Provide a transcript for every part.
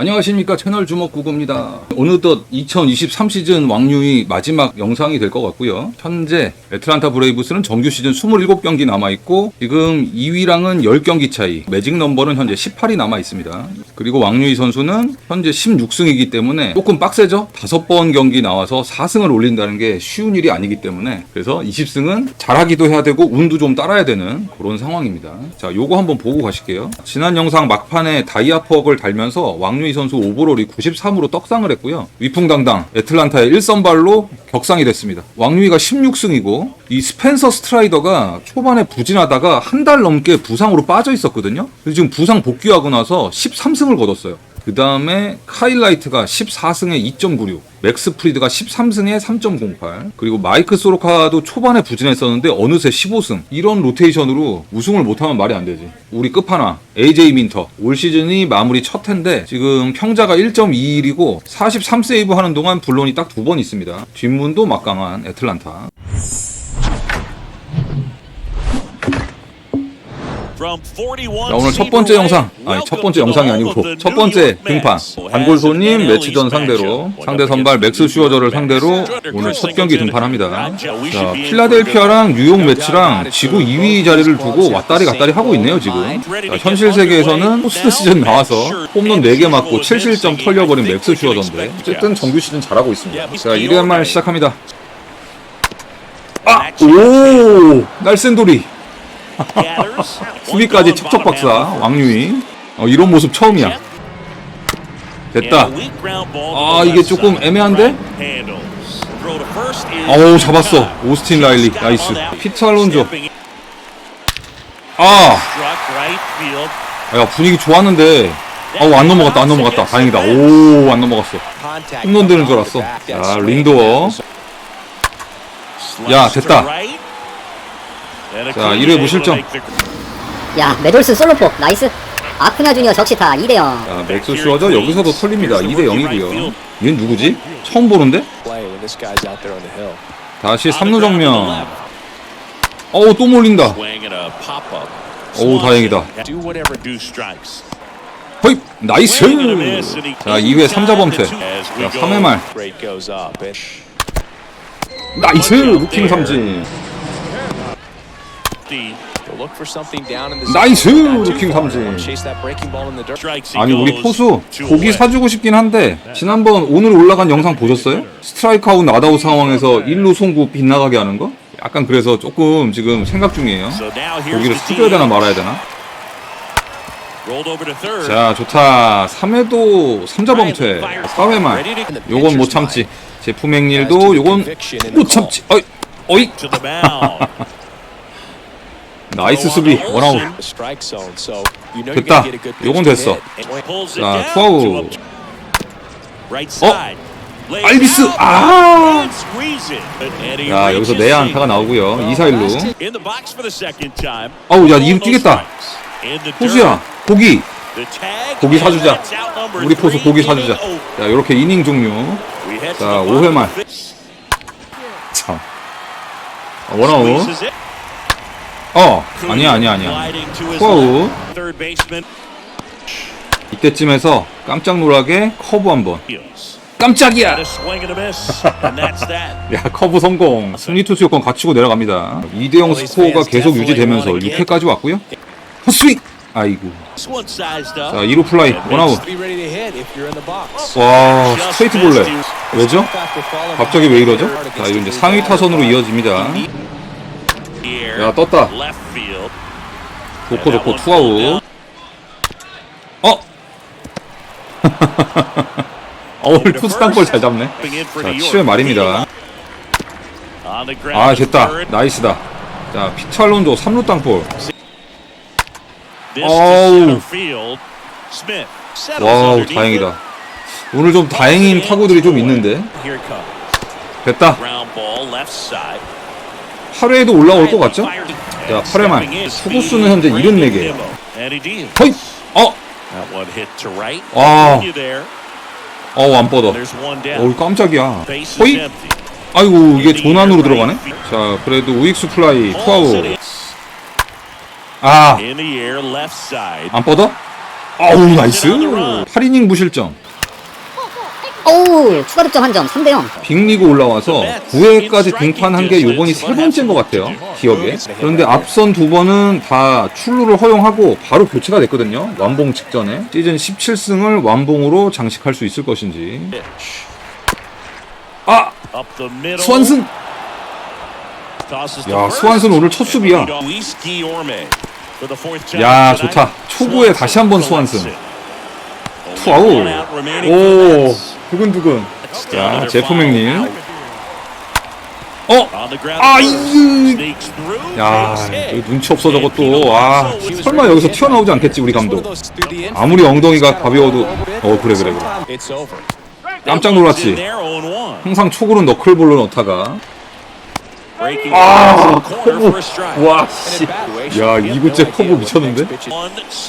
안녕하십니까 채널 주먹 구구입니다. 어느덧 2023 시즌 왕류이 마지막 영상이 될 것 같고요. 현재 애틀란타 브레이브스는 정규 시즌 27경기 남아 있고 지금 2위랑은 10경기 차이. 매직 넘버는 현재 18이 남아 있습니다. 그리고 왕류이 선수는 현재 16승이기 때문에 조금 빡세죠. 5번 경기 나와서 4승을 올린다는 게 쉬운 일이 아니기 때문에 그래서 20승은 잘하기도 해야 되고 운도 좀 따라야 되는 그런 상황입니다. 자, 요거 한번 보고 가실게요. 지난 영상 막판에 다이아 퍼을 달면서 왕류 이 선수 오버롤이 93으로 떡상을 했고요. 위풍당당 애틀란타의 1선발로 격상이 됐습니다. 왕류이가 16승이고 이 스펜서 스트라이더가 초반에 부진하다가 한 달 넘게 부상으로 빠져 있었거든요. 그래서 지금 부상 복귀하고 나서 13승을 거뒀어요. 그 다음에 카일라이트가 14승에 2.96, 맥스 프리드가 13승에 3.08, 그리고 마이크 소로카도 초반에 부진했었는데 어느새 15승. 이런 로테이션으로 우승을 못하면 말이 안 되지. 우리 끝판왕 AJ 민터 올 시즌이 마무리 첫 해인데 지금 평자가 1.21이고 43세이브 하는 동안 불론이 딱 두 번 있습니다. 뒷문도 막강한 애틀란타. 자, 오늘 첫 번째 영상, 아니 첫 번째 영상이 아니고 첫 번째 등판. 단골 손님 매치던 상대로 상대 선발 맥스 슈어저를 상대로 오늘 첫 경기 등판합니다. 자, 필라델피아랑 뉴욕 매치랑 지구 2위 자리를 두고 왔다리 갔다리 하고 있네요 지금. 자, 현실 세계에서는 포스트 시즌 나와서 홈런 4개 맞고 7실점 털려버린 맥스 슈어저인데 어쨌든 정규 시즌 잘하고 있습니다. 자, 1회 말 시작합니다. 아, 오, 날쌘 돌이. 수비까지 척척 박사 왕유이. 어, 이런 모습 처음이야. 됐다. 아 이게 조금 애매한데? 어우 잡았어. 오스틴 라일리. 나이스. 피트 알론조. 아야 분위기 좋았는데. 어우 안 넘어갔다 안 넘어갔다. 다행이다. 오 안 넘어갔어. 홈런 되는 줄 알았어. 자 린도어. 야 됐다 자 1회 무실점 야 메돌스 솔로포 나이스 아크나 주니어 적시타 2대0 자, 맥스 슈어저 여기서도 털립니다. 2대 0이고요. 얘는 누구지? 처음 보는데? 다시 3루 정면. 어우, 또 몰린다. 어우, 다행이다. 허이! 나이스! 자, 2회 3자 범퇴. 자, 3회 말. 나이스! 루킹 삼진. 나이스! 루킹. 삼진. 아니, 우리 포수 고기 사주고 싶긴 한데, 지난번 오늘 올라간 영상 보셨어요? 스트라이크 아웃 나다웃 상황에서 1루 송구 빗나가게 하는 거? 약간 그래서 조금 지금 생각 중이에요. 고기를 사줘야 되나 말아야 되나? 자 좋다 3회도 3자 범퇴 4회 말 요건 못 참지 제품 행일도 요건 못 참지 어이 어이 나이스 수비. 원아웃 know you're 됐다. 요건 됐어. 자 투아웃. 어? 알비스. 아! 야야 여기서 내야 안타가 나오고요. 2사 1루 어우 어우 야 이루 뛰겠다. 포수야 고기. 고기 사주자. 우리 포수 고기 사주자. 자 요렇게 이닝 종료. 자 5회 말. 참. 아, 원아웃 어 아니야 아니야 아니야. 투아웃 이때쯤에서 깜짝 놀라게 커브 한번. 깜짝이야! 야 커브 성공. 승리 투수 요건 갖추고 내려갑니다. 2대0 스코어가 계속 유지되면서 6회까지 왔고요. 헛스윙! 아이고. 자 2루 플라이. 원아웃. 와 스트레이트 볼래 왜죠? 갑자기 왜 이러죠? 자 이거 이제 상위 타선으로 이어집니다 야 떴다. 좋고 좋고 투아웃. 어? 어 오늘 투수 땅볼 잘 잡네. 자 7회 말입니다. 아 됐다. 나이스다. 자 피트 알론조 3루 땅볼. 어우. 와우 다행이다. 오늘 좀 다행인 타구들이 좀 있는데. 됐다 8회에도 올라올 것 같죠? 자 8회 말 투구수는 현재 74개. 허이! 어! 와. 어우 안 뻗어. 어우 깜짝이야. 허이! 아이고 이게 조난으로 들어가네? 자 그래도 우익수 플라이 투아웃. 아안 left side. 뻗어? 아우 나이스. 8이닝 무실점 어우 추가 득점 한 점 3대 0 빅리그 올라와서 9회까지 등판한 게 요번이 세 번째인 것 같아요 기억에. 그런데 앞선 두 번은 다 출루를 허용하고 바로 교체가 됐거든요 완봉 직전에. 시즌 17승을 완봉으로 장식할 수 있을 것인지. 아! to 야. 수완슨 오늘 첫 수비야. 야. 좋다. 초구에 다시 한번 수완슨 투아웃. 오. 두근두근 자 out. 어 아. 이- 야, 눈치 없어 저것도. 아, 설마 여기서 튀어나오지 않겠지 우리 감독. 아무리 엉덩이가 가벼워도. 어, 그래, 그래, 그래. 깜짝 놀랐지. there, 0-1. 항상 초구는 너클볼로 넣다가. 아, strike. 와, 씨. 야, 이구째 커브 미쳤는데?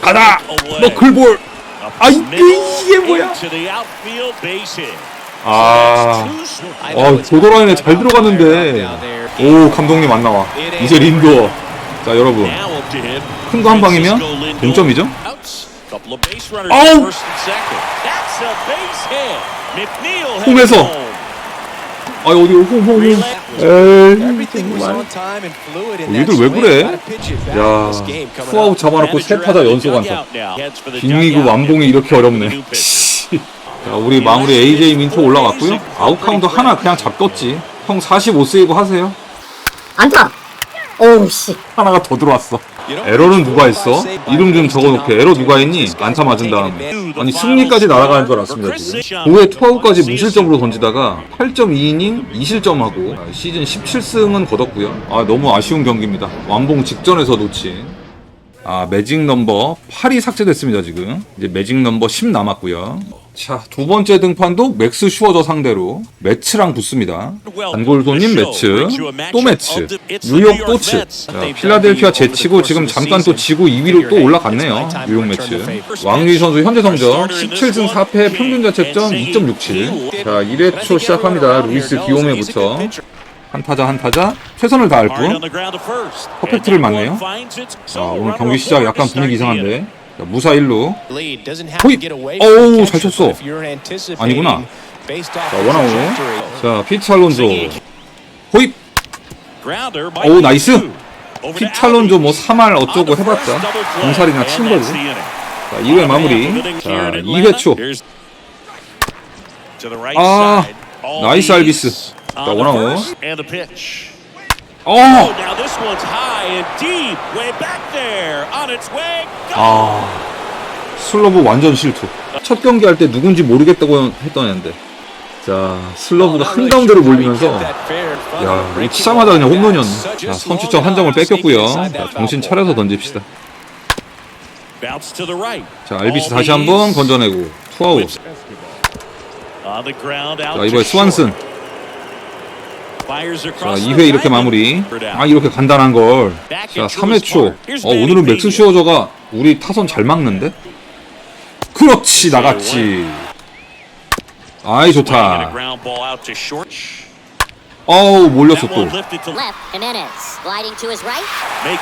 가다! 너클볼! 아, 이게, 뭐야? 아. 어, 도도라인에 잘 들어갔는데. 오, 감독님 안 나와. 이제 린도어. 자, 여러분. 큰 거 한 방이면 Francisco Lindor. 동점이죠? Outs. Couple of base runners 아우! 홈에서. 아, 어디, 홈. 에이, 얘들 왜. 그래? 야, 투아웃. 잡아놓고 세 타자 연속 안타. 빅리그 완봉이 이렇게 어렵네. 자, 우리 마무리 AJ 민토 올라갔고요. 아웃 카운트 하나 그냥 잡뒀지. 형 45세이브 하세요. 안타 어우 씨 하나가 더 들어왔어. 에러는 누가 했어? 이름 좀 적어놓게. 에러 누가. 했니? 안타 맞은 다음에. 아니 승리까지 날아가는 줄 알았습니다 지금. 9회 투아웃까지 무실점으로 던지다가 8.2이닝 2실점하고 시즌 17승은 거뒀고요. 아 너무 아쉬운 경기입니다. 완봉 직전에서 놓친. 아 매직 넘버 8이 삭제됐습니다 지금. 이제 매직 넘버 10 남았고요. 자 두 번째 등판도 맥스 슈어저 상대로 매츠랑 붙습니다. 단골손님 매츠, 또 매츠, 뉴욕 또 츠. 자, 필라델피아 제치고 지금 잠깐 또 지고 2위로 또 올라갔네요. 뉴욕 매츠. 왕유희 선수 현재 성적 17승 4패 평균 자책점 2.67. 자 1회 초 시작합니다. 루이스 기오메부터 한 타자 한 타자 최선을 다할 뿐. 퍼펙트를 맞네요. 자 오늘 경기 시작 약간 분위기 이상한데. 자, 무사 1루. Lead doesn't have 호잇! to get away 어우, 잘 쳤어. 아니구나. 자 원아웃. 자 피치 알론조. 호입. 오 나이스. 피찰론조 뭐 3할 어쩌고 해봤자 공살이나 친 거지. 자 2회 마무리. 자 2회 초. 아 나이스 알비스. 자 원아웃. 어. Now this one's high and deep, way back there, on its way. 아 슬러브 완전 실투. 첫 경기 할 때 누군지 모르겠다고 했던 애인데. 자 슬러브가 한 가운데로 몰리면서 야, 이 치자마자 그냥 홈런이었네. 자, 선취점 한 점을 뺏겼고요. 자, 정신 차려서 던집시다. 자, 알비스 다시 한번 건져내고 투아웃. 자, 이번에 스완슨. 자, across 2회 the 이렇게 마무리. 아, 이렇게 간단한 걸. 자, 3회 초. 어, 오늘은 맥스 슈어저가 우리 타선 잘 막는데? 그렇지, 나갔지. 아이, 좋다. 어우, 몰렸어 또.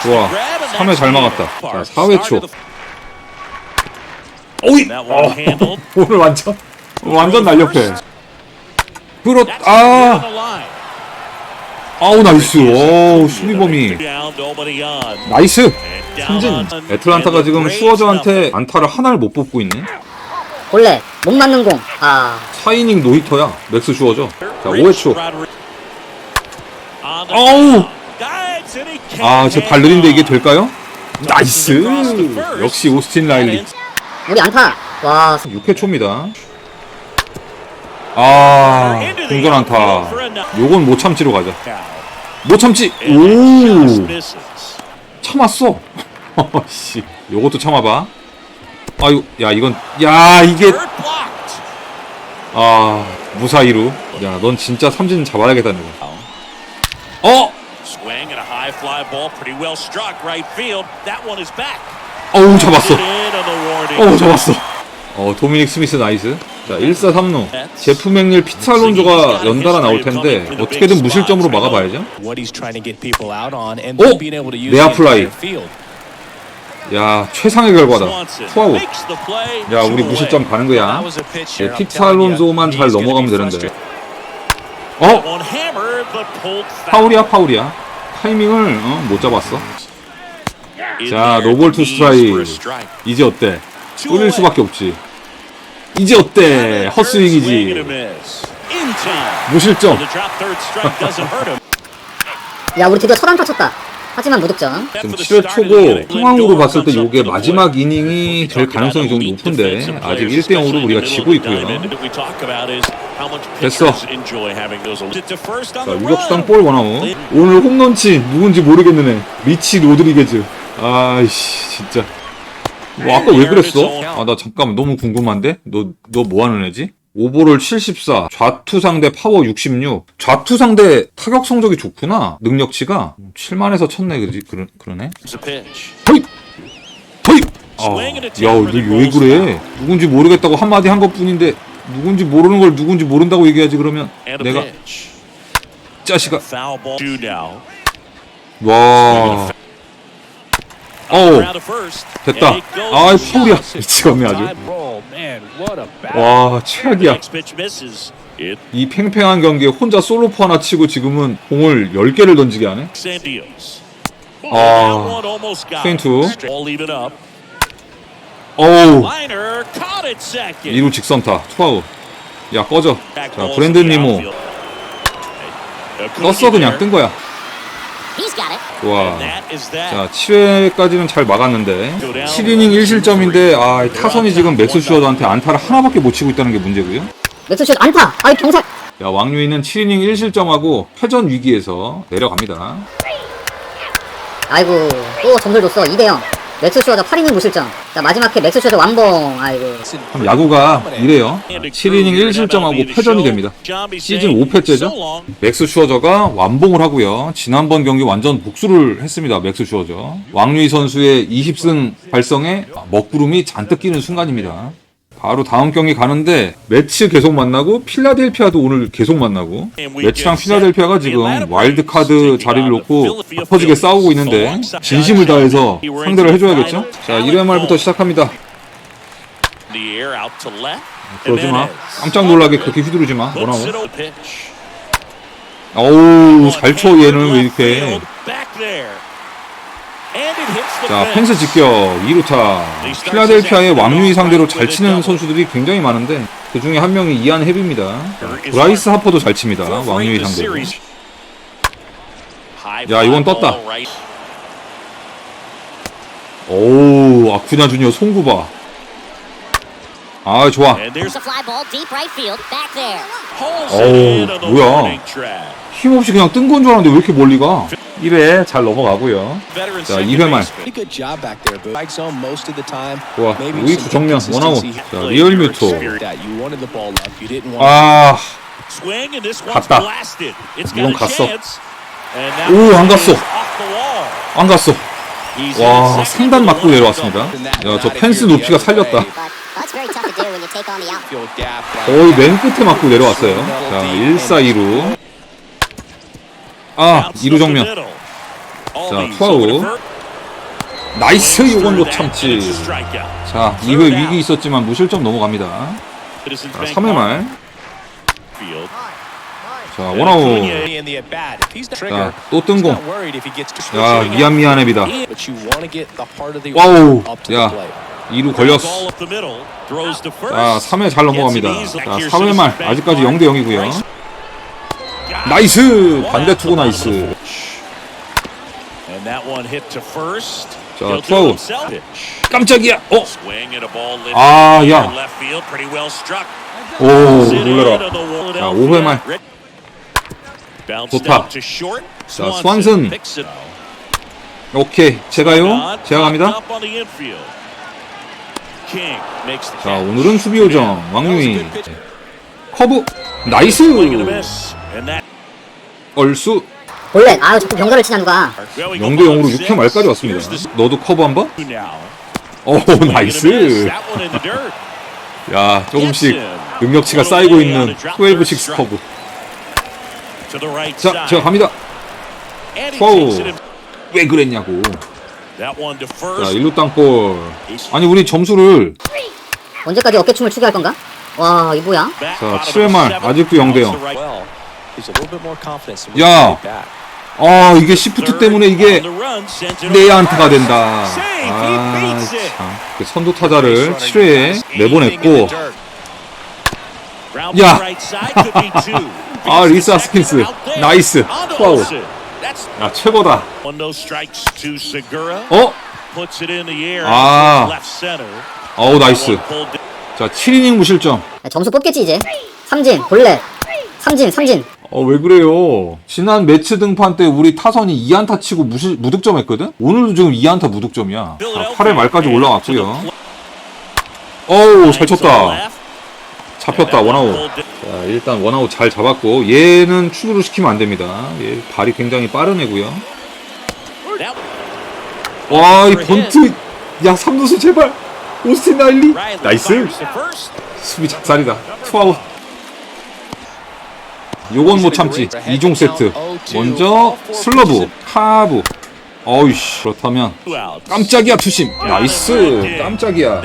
좋아. the grab, and 3회 that's 잘 막았다. 자, Park 4회 초. 오이! Handled. 오늘 완전, 완전 날렵해. 그렇, 아. 아우, 나이스. 오, 수비범이. 나이스! On- 애틀란타가 지금 슈어저한테 안타를 하나를 못 뽑고 있네. 본래 못 맞는 공 아 4이닝 노히터야. 맥스 슈어저. 자, 5회 초. Rodriguez. On the 어우! ground. Dives and he can't 아, 제발 hang 느린데 이게. 될까요? 나이스! 역시 오스틴 라일리. 우리 안타 와 6회 초입니다. 아, 공전 안타. 요건 못 참지로 가자. 못 참지! 오! 참았어! 씨. 요것도 참아봐. 아유, 야, 이건, 야, 이게. 아, 무사히로. 야, 넌 진짜 삼진 잡아야겠다, 너. 어! 어우, 잡았어. 어우, 잡았어. 어, 도미닉 스미스 나이스. 자, 1사 3루. 제프 맥닐 피트 알론조가 연달아 나올 텐데, 어떻게든 무실점으로 막아봐야죠. 오! being able to use 내야 the 플라이. entire field. 야 최상의 결과다. 투아웃. 야 우리 무실점 가는 거야. 예, 알론소만 잘 넘어가면 되는데. 어. 파울이야 파울이야. 타이밍을 어, 못 잡았어. 자, 노볼 투 strike. 이제 어때? 뚫릴 수밖에 없지. 이제 어때? 헛스윙이지. 무실점. 야 우리 드디어 첫 안타 쳤다 하지만 무득점 지금 7회 초고 상황으로 봤을 때 이게 마지막 이닝이 될 가능성이 좀 높은데 아직 1대 0으로 우리가 지고 있고요. 됐어. 자, 유격수당 볼 원아웃. 오늘 홈런치 누군지 모르겠는 애. 미치 로드리게즈. 아이씨, 진짜. 뭐 아까 왜 그랬어? 아, 나 잠깐만 너무 궁금한데? 너, 너 뭐 하는 애지? 오버롤 74, 좌투 상대 파워 66. 좌투 상대 타격 성적이 좋구나. 능력치가 7만에서 쳤네, 그지? 그러, 그러네. 허이! 허이! 아, 야, 너왜 그래? 누군지 모르겠다고 한마디 한 것 뿐인데, 누군지 모르는 걸 누군지 모른다고 얘기하지, 그러면. 내가, 짜식아. 와. 어우, 됐다. 아이, 파울이야. 미치겠네, 아주. 와, 최악이야. 이 팽팽한 경기에 혼자 솔로포 하나 치고 지금은 공을 10개를 던지게 하네. 아. 페인트. 어우, 라이너 caught it second. 이루 직선타, 투아웃. 야, 꺼져. 자, 브랜든 니모. 떴어, 그냥 뜬 거야. 좋아. 자, 7회까지는 잘 막았는데 7이닝 1실점인데 아, 이 타선이 지금 맥스 슈어드한테 안타를 하나밖에 못 치고 있다는 게 문제고요. 맥스슛 안타 아이 병살 야, 왕류이는 7이닝 1실점하고 회전 위기에서 내려갑니다. 아이고 또 점수를 줬어 2대 0 맥스슈어자 8이닝 무실점 자 마지막 회 맥스슈어자 완봉 아이고 참 야구가 이래요. 7이닝 1실점하고 패전이 됩니다. 시즌 5패째죠? 맥스 슈어저가 완봉을 하고요. 지난번 경기 완전 복수를 했습니다. 맥스 슈어저. 왕류이 선수의 20승 발성에 먹구름이 잔뜩 끼는 순간입니다. 바로 다음 경기 가는데 매치 계속 만나고 필라델피아도 오늘 계속 만나고 매치랑 필라델피아가 지금 와일드카드 자리를 놓고 아퍼지게 싸우고 있는데 진심을 다해서 상대를 해줘야겠죠? 자 1회 말부터 시작합니다. 그러지 마. 깜짝 놀라게 그렇게 휘두르지 마. 뭐라고? 어우 잘쳐 얘는 왜 이렇게 자 펜스 직격 2루타. 필라델피아의 왕류이 상대로 잘 치는 선수들이 굉장히 많은데 그 중에 한 명이 이안 헤비입니다. 브라이스 하퍼도 잘 칩니다 왕류이 상대로. 야 이건 떴다. 오우 아쿠냐 주니어 송구바 아 좋아. 어우, 뭐야. 힘없이 그냥 뜬 건 줄 알았는데 왜 이렇게 멀리 가 1회 잘 넘어가고요 자 2회 말 Pretty good job back there, but strike zone most of the time. 좋아 Maybe 우익수 정면 원아웃. 자 리얼 뮤토 아 갔다. 이건 갔어. 오, 안안 갔어. 갔어. 안 갔어 와 상단 맞고 내려왔습니다 야저 펜스 높이가 살렸다 But that's very tough to do when you take on the out. field gap. like 거의 that. 맨 끝에 맞고 내려왔어요 자 1사 2루 아 2루 정면 자, 투아웃. 나이스 못 참지 자 2회 위기 있었지만 무실점 넘어갑니다 자 3회 말 자 원아웃 In the at bat, if he's not trigger, 자또 뜬공 야 미안 the 와우 up to the 야. 2루 걸렸어 자 3회 잘 넘어갑니다. 자 4회 말 아직까지 0대 0이고요. 나이스! 반대 투구 나이스. 자, 투아웃. 깜짝이야. 어? 아, 야. 야. 오 놀래라. 자 5회 말. 좋다. 자, 스완슨. 오케이. 제가요? 제가 갑니다 자 오늘은 수비 요정 왕유이. 커브. 나이스! 얼수 볼넷 아유 자꾸 병살을 치냐 누가? 0대 0으로 6회 말까지 왔습니다. 너도 커브 한번? 오 나이스! 야 조금씩 능력치가 쌓이고 있는 12-6 커브. 자 제가 갑니다. 파우 왜 그랬냐고 자. 일루 땅볼. 아니, 우리 점수를 언제까지 어깨춤을 추게 할 건가? 와, 이 뭐야? 자, bottom of 7회 말. 아직도 0대 0. Also right Well, he's a little bit more confident. So 야. back. 아, 이게 시프트 때문에 이게 on the run, sends it 내 over 안타가 first. 된다. Save, he 아, beats it. 참. 그 선두 타자를 7회에 Anything in 내보냈고, 야. 아, 리스 there. 나이스. 투아웃. 야, 최고다. one those strikes to Segura. 어? Puts it in the air. 아. Left center. 어우, 나이스. 자, 7이닝 무실점. 야, 점수 뽑겠지, 이제. 삼진, 볼넷. 삼진, 삼진. 어, 왜 그래요? 지난 매치 등판 때 우리 타선이 2안타 치고 무시, 무득점 했거든? 오늘도 지금 2안타 무득점이야. 자, 8회 말까지 올라왔고요. 어우, 잘 쳤다. 잡혔다, 원아웃. 자, 일단 원아웃 잘 잡았고, 얘는 출루를 시키면 안 됩니다. 얘 발이 굉장히 빠른 애고요. 와, 이 번트. 야, 삼루수 제발. 오스틴 나일리. 나이스. 수비 작살이다. 투아웃. 요건 못 참지. 2종 세트. 먼저 슬러브, 카브. 어이씨. 그렇다면 깜짝이야 투심. 나이스. 깜짝이야.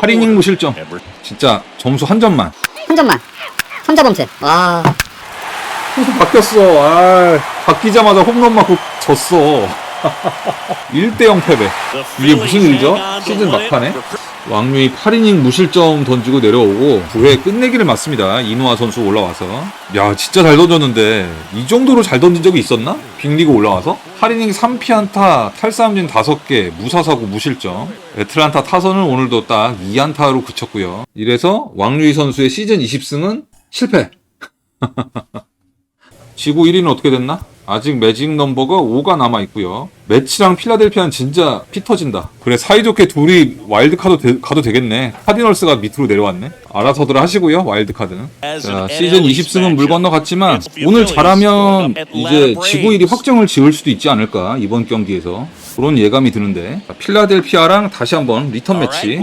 8이닝 무실점. 진짜 점수 한 점만. 한 점만. 삼자 범퇴. 와, 선수 바뀌었어. 아, 바뀌자마자 홈런 맞고 졌어. 1대0 패배. 이게 무슨 일이죠? 시즌 막판에? 왕류이 8이닝 무실점 던지고 내려오고 9회 끝내기를 맞습니다. 이노아 선수 올라와서. 야, 진짜 잘 던졌는데 이 정도로 잘 던진 적이 있었나? 빅리그 올라와서? 8이닝 3피안타, 탈삼진 5개, 무사사고 무실점. 애틀란타 타선은 오늘도 딱 2안타로 그쳤고요. 이래서 왕류이 선수의 시즌 20승은 실패. 지구 1위는 어떻게 됐나? 아직 매직 넘버가 5가 남아 있고요. 매치랑 필라델피아는 진짜 피 터진다. 그래 사이좋게 둘이 와일드 카드 되- 가도 되겠네. 카디널스가 밑으로 내려왔네. 알아서들 하시고요. 와일드 카드는. 자 시즌 20승은 물 건너갔지만 오늘 잘하면 이제 지구 1위 확정을 지을 수도 있지 않을까 이번 경기에서 그런 예감이 드는데 자, 필라델피아랑 다시 한번 리턴 매치.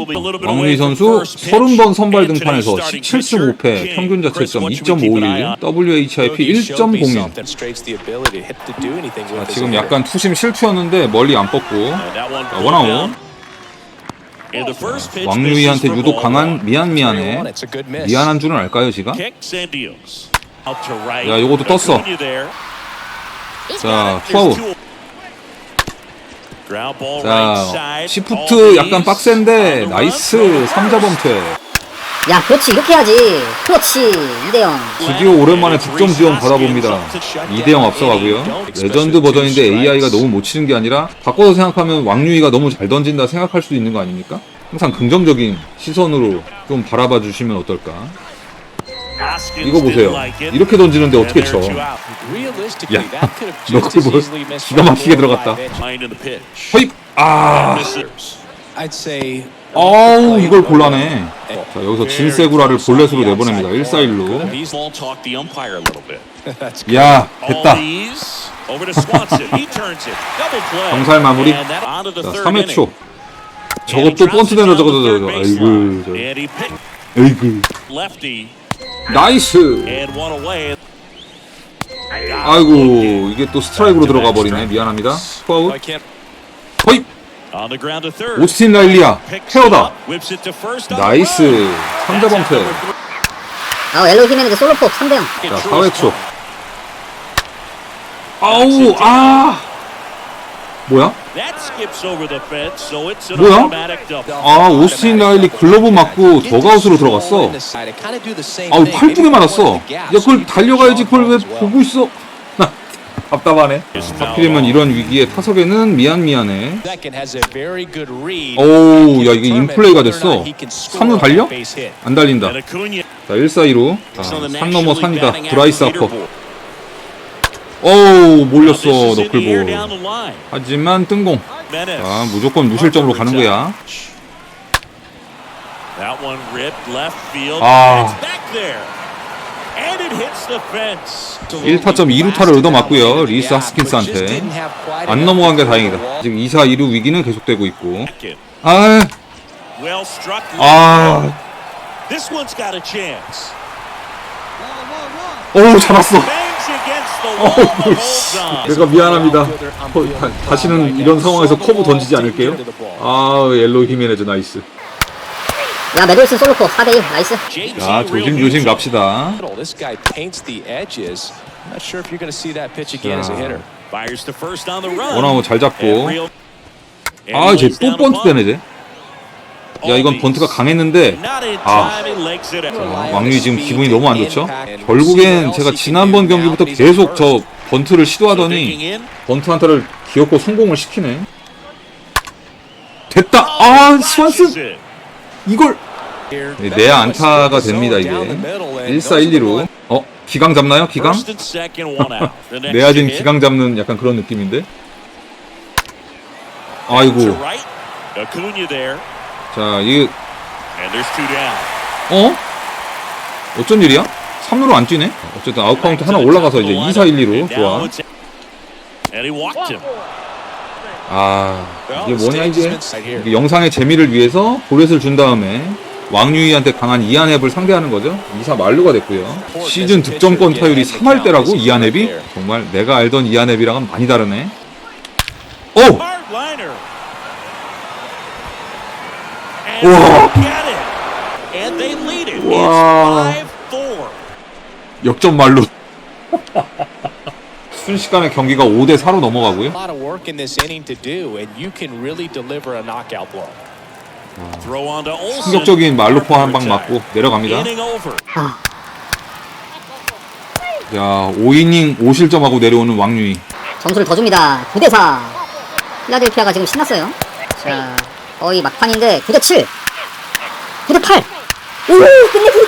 왕루이 선수 30번 선발 등판에서 17승 5패, 평균 자책점 2.51, WHIP 1.06. 자, 지금 약간 투심 실투였는데 멀리 안 뻗고 자, 원아웃. 왕류이한테 유독 강한 미안 미안해. 미안한 줄은 알까요, 지가? 야, 요것도 떴어. 자, 투아웃. 자, 시프트 약간 빡센데 나이스 3자 범퇴. 야, 그렇지. 이렇게 해야지. 그렇지. 2대0. 드디어 오랜만에 득점 지원 받아봅니다. 2대0 앞서가고요. 레전드 버전인데 AI가 너무 못 치는 게 아니라 바꿔서 생각하면 왕류이가 너무 잘 던진다 생각할 수도 있는 거 아닙니까? 항상 긍정적인 시선으로 좀 바라봐 주시면 어떨까? 이거 보세요. 이렇게 던지는데 어떻게 쳐? 야, 너 그걸 뭐 기가 막히게 들어갔다. 허입! 아, 아우 이걸 골라내. 자 여기서 진세구라를 볼넷으로 내보냅니다. 1-4-1로. that's 야 됐다. 경살 마무리. 자, 자 3회 초. 저것도 번트 된다 저거도 저거. 아이고 저. 아이고. 나이스. 아이고 이게 또 스트라이크로 들어가 버리네. 미안합니다. 투아웃. 허입. 오스틴 라일리야. 헤어다. 나이스. 3자 범퇴. 아, 엘로 히메네즈 솔로폭 3대0. 자 4회 초. 아우 아. 뭐야? 뭐야? 아 오스틴 라일리 글러브 맞고 더가웃으로 들어갔어. 아우 팔뚝에 맞았어. 야 그걸 달려가야지 그걸 왜 보고 있어? 답답하네. 하필이면 이런 위기에 타석에는 미안 미안해. 오우 야, 이게 인플레이가 됐어. 산으로 달려? 안 달린다. 자 1-4-2로 자, 산 넘어 산이다. 브라이스 아퍼. 어우 몰렸어 너클볼. 하지만 뜬공. 아 무조건 무실점으로 가는 거야. 아. 1타점 2루타를 얻어맞고요. 리스 하스킨스한테. 안 넘어간 게 다행이다. 지금 2사 2루 위기는 계속되고 있고. 아, 아. 오 잡았어. 내가 미안합니다. 어, 다, 다시는 이런 상황에서 커브 던지지 않을게요. 아, 옐로우 히메네즈 나이스. 야 메돌슨 솔로포 4대1 나이스 JT 자, real 조심 조심 neutral. 갑시다. This guy paints the edges. I'm not sure if you're going to see that pitch again as a hitter. Fires to first on the run. 원아웃 잘 잡고. 아, 쟤 lays 또 번트. 되네, 쟤. 야, 이건 번트가 강했는데, 아. 아, 왕유이 지금 기분이 너무 안 좋죠? 결국엔 제가 지난번 경기부터 계속 저 번트를 시도하더니. 번트 한타를 귀엽고 성공을 시키네. 됐다. 아, 스완슨. 이걸 네, 내 안타가 됩니다 이게. 1사 1, 2로. 어, 기강 잡나요? 기강? 내야진 기강 잡는 약간 그런 느낌인데. 아이고. 자, 이. 어? 어쩐 일이야? 3루로 안 뛰네? 어쨌든 아웃 카운트 하나 올라가서 이제 2, 4, 1, 2로 좋아. 아, 이게 뭐냐 이게? 이게 영상의 재미를 위해서 볼넷을 준 다음에 왕유이한테 강한 이안앱을 상대하는 거죠. 2사 말루가 됐고요. 시즌 득점권 타율이 3할 때라고 이안앱이? 정말 내가 알던 이안앱이랑은 많이 다르네. 오! It's 5-4. 역전 말루. 순식간에 경기가 5대 4로 넘어가고요. A lot of work in this inning to do, and you can really deliver a knockout blow. Throw on to Olsen. 충격적인 말루포 한 방 맞고 내려갑니다. Inning over. 자, 5이닝 5실점하고 내려오는 왕유이. 점수를 더 줍니다 9대 4 필라델피아가 지금 신났어요 자 거의 막판인데 9대7 9대8 오 끝내기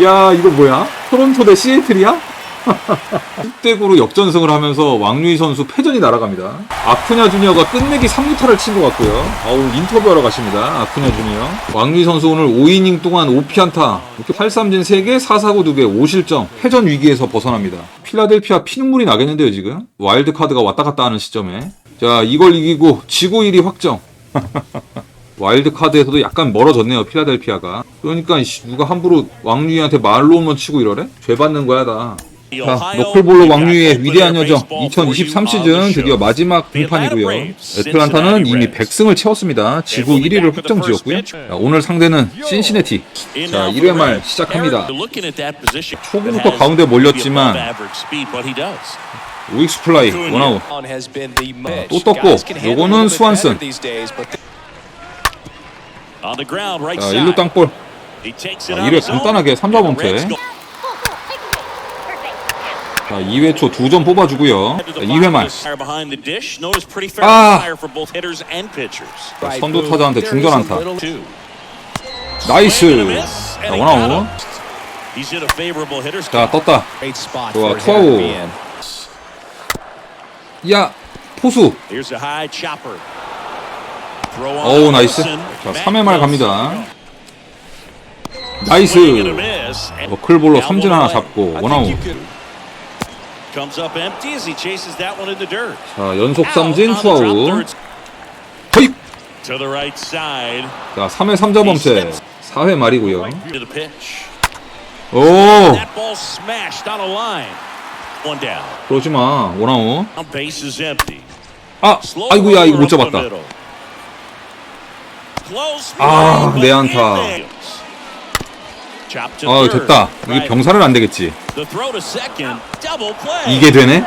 야 이거 뭐야? 토론토 대 시애틀이야? 10대 9로 역전승을 하면서 왕유이 선수 패전이 날아갑니다. 아쿠냐 주니어가 끝내기 3루타를 친 것 같고요. 아, 오늘 인터뷰하러 가십니다. 아쿠냐 주니어. 왕유이 선수 오늘 5이닝 동안 5피안타, 이렇게 8삼진 3개, 4사구 2개, 5실점, 패전 위기에서 벗어납니다. 필라델피아 피눈물이 나겠는데요, 지금? 와일드카드가 왔다 갔다 하는 시점에. 자, 이걸 이기고 지구 1위 확정. 와일드 카드에서도 약간 멀어졌네요 필라델피아가 그러니까 이씨, 누가 함부로 왕유이한테 말로만 치고 이러래? 죄 받는 거야 다 자, 너클볼로 왕유이의 위대한 여정 2023 시즌 드디어 마지막 등판이고요. 애틀란타는 이미 100승을 채웠습니다. 지구 1위를 확정 지었고요. 자, 오늘 상대는 신시내티. 자, 1회 말 시작합니다. 초구부터 가운데 몰렸지만 우익수 플라이 원아웃. 아, 또 떴고, 요거는 수완슨. 자, 1루 땅볼. 아, 이래 간단하게 삼자 범퇴. 자, 2회 초 2점 뽑아주고요. 자, 2회 말. 아. 자, 선두 타자한테 중전 안타. 나이스. 자, 원아웃. 자, 떴다. 좋아, 투아웃. 야, 포수. 어우, 나이스. 자, 3회 말 갑니다. 나이스. 너클볼로 삼진 하나 잡고 원아웃. 자, 연속 삼진 투아웃. 자, 3회 3자 범퇴. 4회 말이고요. 오, That ball smashed on a line. One down. 그러지 마. 원아웃. 아, 아이고야, 이거 못 잡았다. 아, play, 내 but 안타. it fails. Chop to 아. 됐다. 이게 Right. 병사는 안 되겠지. The throw to second. Double play. 이게 되네?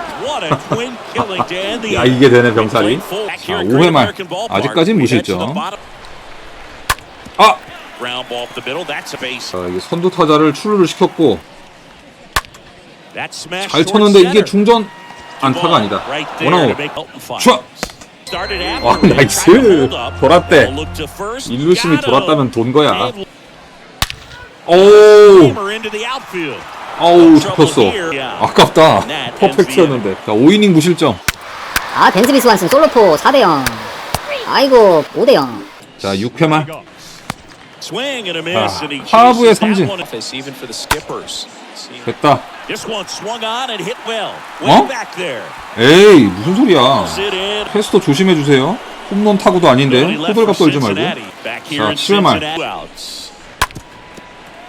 야. 이게 되네, 병살이. 자, here at 5회 Great 말. 아직까진 무실점. 아. 자, 이게 선두 타자를 출루를 시켰고 잘 쳤는데 이게. 중전 안타가 아니다. 원아웃. Started 와, 나이스. 돌았대. 일루심이. 돌았다면 돈 거야. 오. 아우 잡혔어. 아깝다. 퍼펙트였는데. 자, 5이닝 무실점. 아 벤스비 스완슨 솔로포 4대0 아이고 5대0 자, 6회 말. 아, 하부의 삼진. 됐다. This one swung on and hit well. Way 어? back there. 에이, 무슨 소리야. 패스터 조심해 주세요. 홈런 타구도 아닌데 호들갑 떨지 말고. 자, in 7회 말. Cincinnati. Outs.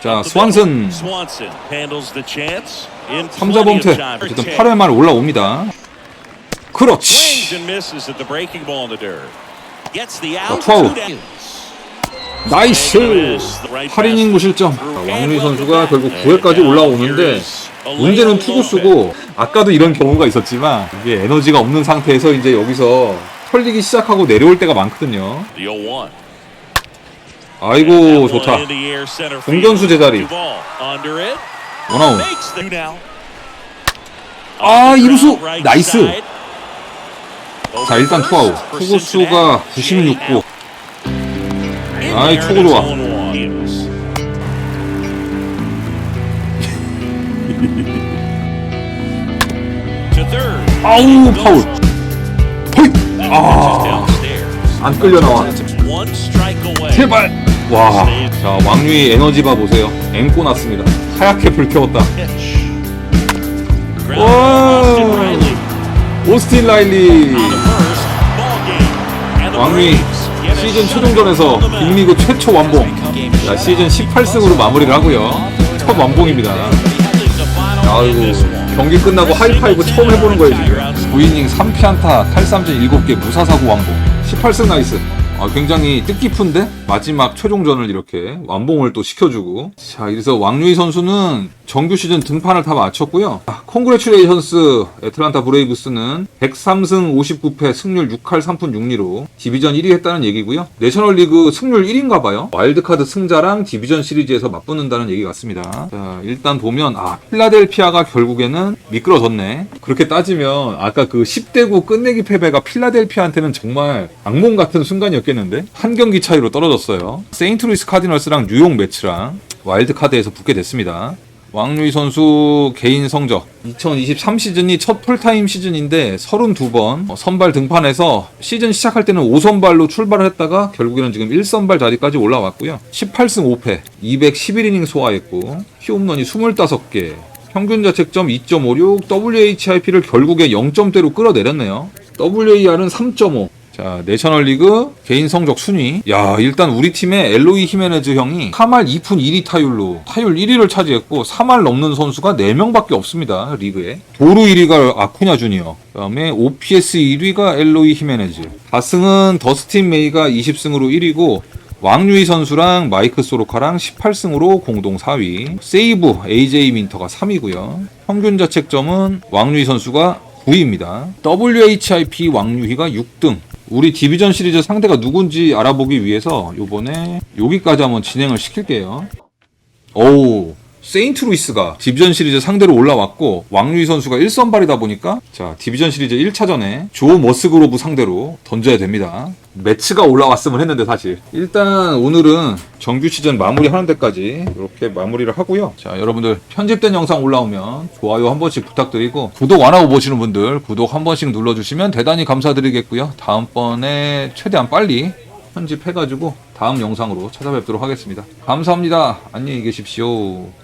자, 스완슨. Swanson handles the chance. In 3자 plenty of 범퇴. 어쨌든 Ted. 8회 말 올라옵니다. Swings 그렇지. 자. 투아웃. 나이스. 8이닝 무실점. 자, 왕윤희 선수가 결국 9회까지 올라오는데 문제는 투구수고 아까도 이런 경우가 있었지만 이게 에너지가 없는 상태에서 이제 여기서 털리기 시작하고 내려올 때가 많거든요. The 0-1. 아이고 좋다. 공전수 제자리. 원아웃. 아, 이루수. 나이스. 자, 일단 투아웃. 투구수가 96구. 아이, 투구 좋아. 아우, 파울. 호이. 아, 안 끌려 나와. 제발. 와, 자 왕류의 에너지 바 보세요. 앵꼬 났습니다. 하얗게 불태웠다. 오스틴 라일리. 왕위 시즌 최종전에서 빅리그 최초 완봉. 자, 시즌 18승으로 마무리를 하고요. 첫 완봉입니다. 아이고 경기 끝나고 하이파이브 처음 해보는 거예요 지금 9이닝 3피안타 탈삼진 7개 무사사고 완봉 18승 나이스 아, 굉장히 뜻깊은데? 마지막 최종전을 이렇게 완봉을 또 시켜주고. 자 이래서 왕류이 선수는 정규 시즌 등판을 다 마쳤고요. 아, 콩그레츄레이션스 애틀란타 브레이브스는 103승 59패 승률 6할 3푼 6리로 디비전 1위 했다는 얘기고요. 내셔널리그 승률 1위인가 봐요. 와일드카드 승자랑 디비전 시리즈에서 맞붙는다는 얘기 같습니다. 자 일단 보면 아 필라델피아가 결국에는 미끄러졌네. 그렇게 따지면 아까 그 10대 9 끝내기 패배가 필라델피아한테는 정말 악몽 같은 순간이었겠 는데? 한 경기 차이로 떨어졌어요. 세인트루이스 카디널스랑 뉴욕 매치랑 와일드 카드에서 붙게 됐습니다. 왕루이 선수 개인 성적. 2023 시즌이 첫 풀타임 시즌인데 32번 선발 등판해서 시즌 시작할 때는 5선발로 출발을 했다가 결국에는 지금 1선발 자리까지 올라왔고요. 18승 5패 211이닝 소화했고 홈런이 25개 평균 자책점 2.56 WHIP를 결국에 0점대로 끌어내렸네요. WAR은 3.5 자, 내셔널리그 개인 성적 순위. 야, 일단 우리 팀의 엘로이 히메네즈 형이 3할 2푼 1리 타율로 타율 1위를 차지했고 3할 넘는 선수가 4명밖에 없습니다. 리그에. 도루 1위가 아쿠냐 주니어. 그다음에 OPS 1위가 엘로이 히메네즈. 다승은 더스틴 메이가 20승으로 1위고 왕유이 선수랑 마이크 소로카랑 18승으로 공동 4위. 세이브 AJ 민터가 3위고요. 평균 자책점은 왕유이 선수가 9위입니다. WHIP 왕유희가 6등. 우리 디비전 시리즈 상대가 누군지 알아보기 위해서 요번에 여기까지 한번 진행을 시킬게요. 오우. 세인트루이스가 디비전 시리즈 상대로 올라왔고 왕유희 선수가 1선발이다 보니까 자 디비전 시리즈 1차전에 조 머스그로브 상대로 던져야 됩니다. 매치가 올라왔으면 했는데 사실 일단 오늘은 정규 시즌 마무리하는 데까지 이렇게 마무리를 하고요. 자 여러분들 편집된 영상 올라오면 좋아요 한 번씩 부탁드리고 구독 안 하고 보시는 분들 구독 한 번씩 눌러주시면 대단히 감사드리겠고요. 다음번에 최대한 빨리 편집해가지고 다음 영상으로 찾아뵙도록 하겠습니다. 감사합니다. 안녕히 계십시오.